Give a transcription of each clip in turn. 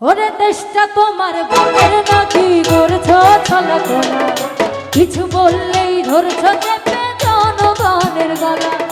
ওরে দেশটা তোমার বোনের নাকি করছ ছলকনা কিছু বললেই ধরছ চেপে জনগণের গলা।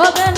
Oh, then